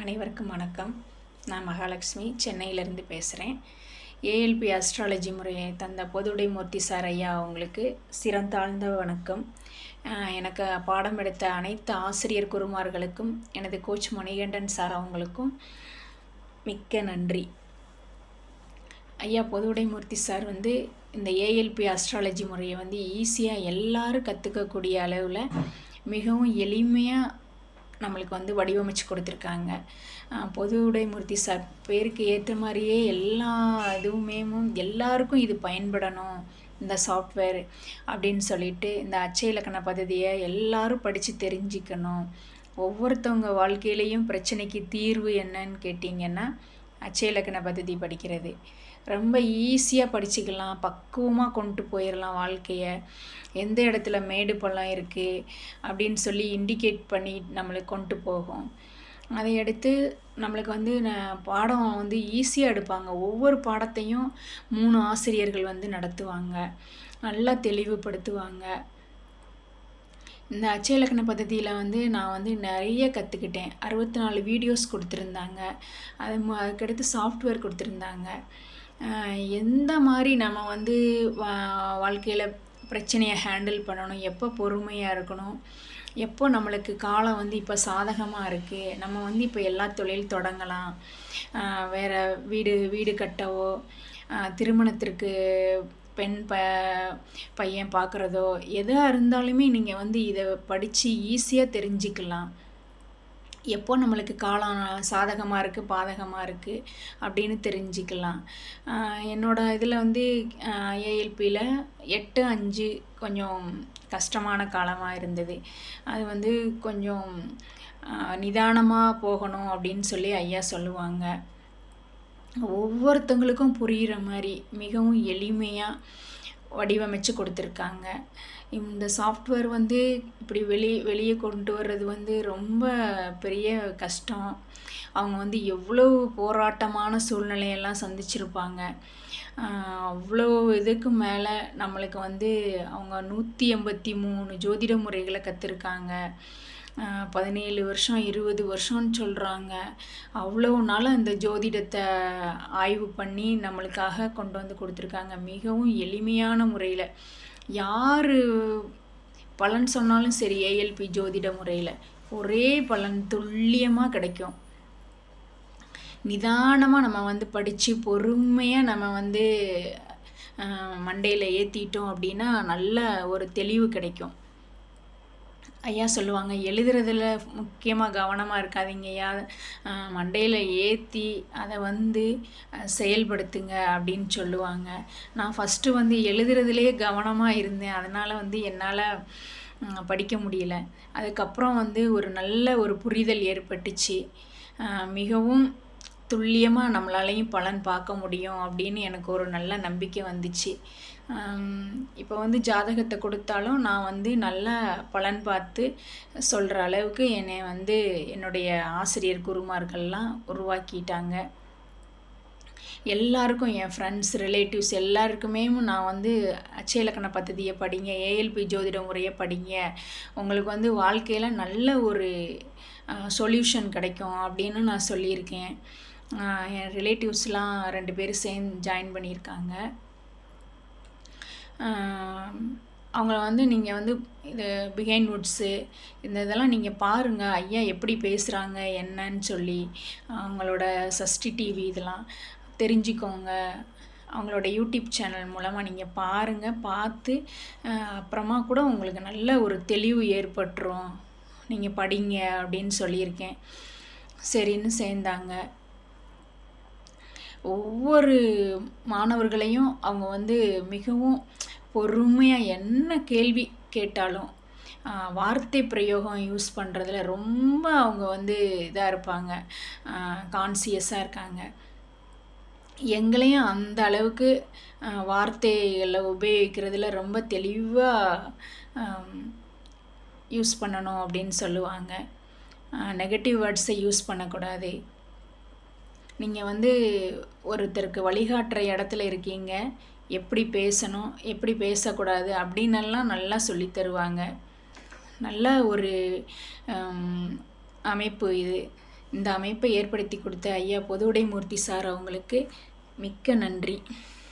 அனைவருக்கும் வணக்கம். நான் மகாலட்சுமி சென்னையிலேருந்து பேசுகிறேன் ஏஎல்பி அஸ்ட்ராலஜி முறையை தந்த பொதுடைமூர்த்தி சார் ஐயா அவங்களுக்கு சிறந்தாழ்ந்த வணக்கம். எனக்கு பாடம் எடுத்த அனைத்து ஆசிரியர் குருமார்களுக்கும் எனது கோச் மணிகண்டன் சார் அவங்களுக்கும் மிக்க நன்றி. ஐயா பொதுவுடைமூர்த்தி சார் வந்து இந்த ஏஎல்பி அஸ்ட்ராலஜி முறையை வந்து ஈஸியாக எல்லாரும் கற்றுக்கக்கூடிய அளவில் மிகவும் எளிமையாக நம்மளுக்கு வந்து வடிவமைச்சு கொடுத்துருக்காங்க. பொது உடைமூர்த்தி சார் பேருக்கு ஏற்ற மாதிரியே எல்லா இதுவுமே எல்லாருக்கும் இது பயன்படணும் இந்த சாஃப்ட்வேர் அப்படின்னு சொல்லிட்டு இந்த அச்ச இலக்கண பദ്ധதியை எல்லாரும் படித்து தெரிஞ்சுக்கணும். ஒவ்வொருத்தவங்க வாழ்க்கையிலையும் பிரச்சனைக்கு தீர்வு என்னன்னு கேட்டிங்கன்னா அச்சய இலக்கண பദ്ധதி படிக்கிறது. ரொம்ப ஈஸியாக படிச்சுக்கலாம். பக்குவமாக கொண்டு போயிடலாம் வாழ்க்கையை. எந்த இடத்துல மேடு பள்ளம் இருக்குது அப்படின்னு சொல்லி இண்டிகேட் பண்ணி நம்மளுக்கு கொண்டு போகும். அதை எடுத்து நம்மளுக்கு வந்து ந- பாடம் வந்து ஈஸியாக எடுப்பாங்க. ஒவ்வொரு பாடத்தையும் மூணு ஆசிரியர்கள் வந்து நடத்துவாங்க. நல்லா தெளிவுபடுத்துவாங்க. இந்த அச்சய இலக்கண பദ്ധதியில் வந்து நான் வந்து நிறைய கற்றுக்கிட்டேன் அறுபத்தி நாலு வீடியோஸ் கொடுத்துருந்தாங்க. அது அதுக்கடுத்து சாஃப்ட்வேர் கொடுத்துருந்தாங்க. எந்த மாதிரி நம்ம வந்து வா வாழ்க்கையில் பிரச்சனையை ஹேண்டில் பண்ணணும்? எப்போ பொறுமையாக இருக்கணும்? எப்போ நம்மளுக்கு காலம் வந்து இப்போ சாதகமாக இருக்குது நம்ம வந்து இப்போ எல்லா தொழில் தொடங்கலாம். வேறு வீடு வீடு கட்டவோ திருமணத்திற்கு பெண் ப பையன் பார்க்குறதோ எதாக இருந்தாலுமே நீங்கள் வந்து இதை படித்து ஈஸியாக தெரிஞ்சுக்கலாம். எப்போ நம்மளுக்கு காலம் சாதகமாக இருக்குது பாதகமாக இருக்குது அப்படின்னு தெரிஞ்சுக்கலாம். என்னோடய என்னோட இதில் வந்து ஏஎல்பியில் எட்டு அஞ்சு கொஞ்சம் கஷ்டமான காலமாக இருந்தது. அது வந்து கொஞ்சம் நிதானமாக போகணும் அப்படின்னு சொல்லி ஐயா சொல்லுவாங்க. ஒவ்வொருத்தங்களுக்கும் புரிகிற மாதிரி மிகவும் எளிமையாக வடிவமைச்சு கொடுத்துருக்காங்க. இந்த சாஃப்ட்வேர் வந்து இப்படி வெளியே வெளியே கொண்டு வர்றது வந்து ரொம்ப பெரிய கஷ்டம். அவங்க வந்து எவ்வளோ போராட்டமான சூழ்நிலையெல்லாம் சந்திச்சிருப்பாங்க. அவ்வளோ இதுக்கு மேலே நம்மளுக்கு வந்து அவங்க நூற்றி எண்பத்தி மூணு ஜோதிட முறைகளை கற்றுருக்காங்க பதினேழு வருஷம் இருபது வருஷம்னு சொல்கிறாங்க அவ்வளோ நாள் அந்த ஜோதிடத்தை ஆய்வு பண்ணி நம்மளுக்காக கொண்டு வந்து கொடுத்துருக்காங்க. மிகவும் எளிமையான முறையில். யார் பலன் சொன்னாலும் சரி ஏஎல்பி ஜோதிட முறையில். ஒரே பலன் துல்லியமாக கிடைக்கும். நிதானமாக நம்ம வந்து படித்து பொறுமையாக நம்ம வந்து மண்டையில் ஏற்றிட்டோம் அப்படின்னா நல்ல ஒரு தெளிவு கிடைக்கும். ஐயா சொல்லுவாங்க எழுதுறதுல முக்கியமாக கவனமாக இருக்காதீங்க ஐயா. மண்டையில் ஏற்றி அதை வந்து செயல்படுத்துங்க அப்படின்னு சொல்லுவாங்க. நான் ஃபஸ்ட்டு வந்து எழுதுறதுலேயே கவனமாக இருந்தேன். அதனால் வந்து என்னால் படிக்க முடியல. அதுக்கப்புறம் வந்து ஒரு நல்ல ஒரு புரிதல் ஏற்பட்டுச்சு. மிகவும் துல்லியமாக நம்மளாலையும் பலன் பார்க்க முடியும் அப்படின்னு எனக்கு ஒரு நல்ல நம்பிக்கை வந்துச்சு. இப்போ வந்து ஜாதகத்தை கொடுத்தாலும் நான் வந்து நல்லா பலன் பார்த்து சொல்கிற அளவுக்கு என்னை வந்து என்னுடைய ஆசிரியர் குருமார்கள்லாம் உருவாக்கிட்டாங்க. எல்லாருக்கும் என் ஃப்ரெண்ட்ஸ் ரிலேட்டிவ்ஸ் எல்லாருக்குமே நான் வந்து அச்சயலக்கண பத்ததியை படிங்க ஏஎல்பி ஜோதிட முறையை படிங்க. உங்களுக்கு வந்து வாழ்க்கையில் நல்ல ஒரு சொல்யூஷன் கிடைக்கும் அப்படின்னு நான் சொல்லியிருக்கேன். என் ரிலேட்டிவ்ஸ்லாம் ரெண்டு பேரும் சேர்ந்து ஜாயின் பண்ணியிருக்காங்க. அவங்கள வந்து நீங்கள் வந்து இது பிகைன் வுட்ஸு இந்த இதெல்லாம் நீங்கள் பாருங்கள் ஐயா எப்படி பேசுகிறாங்க என்னன்னு சொல்லி அவங்களோட சஷ்டி டிவி இதெல்லாம் தெரிஞ்சுக்கோங்க. அவங்களோட யூடியூப் சேனல் மூலமாக நீங்கள் பாருங்கள் பார்த்து அப்புறமா கூட உங்களுக்கு நல்ல ஒரு தெளிவு ஏற்பட்டுரும். நீங்கள் படிங்க அப்படின்னு சொல்லியிருக்கேன். சரின்னு சேர்ந்தாங்க. ஒவ்வொரு மாணவர்களையும் அவங்க வந்து மிகவும் பொறுமையாக என்ன கேள்வி கேட்டாலும் வார்த்தை பிரயோகம் யூஸ் பண்ணுறதுல ரொம்ப அவங்க வந்து இதாக இருப்பாங்க. கான்சியஸாக இருக்காங்க. எங்களையும் அந்த அளவுக்கு வார்த்தைகளை உபயோகிக்கிறதுல ரொம்ப தெளிவாக யூஸ் பண்ணணும் அப்படின்னு சொல்லுவாங்க. நெகட்டிவ் வேர்ட்ஸை யூஸ் பண்ணக்கூடாது. நீங்கள் வந்து ஒருத்தருக்கு வழிகாட்டுற இடத்துல இருக்கீங்க. எப்படி பேசணும் எப்படி பேசக்கூடாது அப்படின்னெல்லாம் நல்லா சொல்லித் தருவாங்க. நல்ல ஒரு அமைப்பு இது. இந்த அமைப்பை ஏற்படுத்தி கொடுத்த ஐயா பொதுவுடைமூர்த்தி சார் அவங்களுக்கு மிக்க நன்றி.